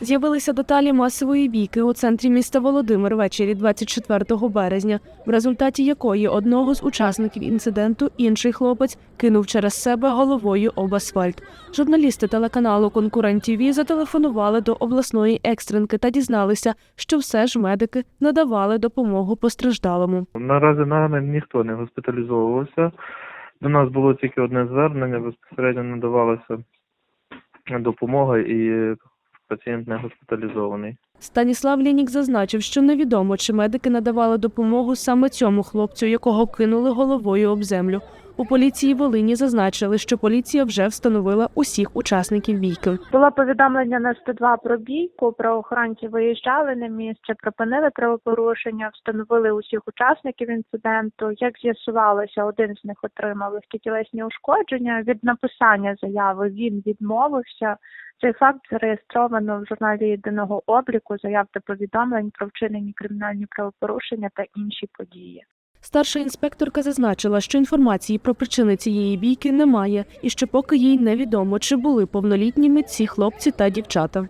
З'явилися деталі масової бійки у центрі міста Володимир ввечері 24 березня, в результаті якої одного з учасників інциденту інший хлопець кинув через себе головою об асфальт. Журналісти телеканалу Конкурент ТІВІ зателефонували до обласної екстренки та дізналися, що все ж медики надавали допомогу постраждалому. Наразі нами ніхто не госпіталізовувався. До нас було тільки одне звернення, безпосередньо надавалася допомога і пацієнт не госпіталізований. Станіслав Лінік зазначив, що невідомо, чи медики надавали допомогу саме цьому хлопцю, якого кинули головою об землю. У поліції Волині зазначили, що поліція вже встановила усіх учасників бійки. Було повідомлення на 102 про бійку. Правоохоронці виїжджали на місце, припинили правопорушення, встановили усіх учасників інциденту. Як з'ясувалося, один з них отримав легкі тілесні ушкодження. Від написання заяви він відмовився. Цей факт зареєстровано в журналі єдиного обліку заяв та повідомлень про вчинені кримінальні правопорушення та інші події. Старша інспекторка зазначила, що інформації про причини цієї бійки немає, і що поки їй невідомо, чи були повнолітніми ці хлопці та дівчата.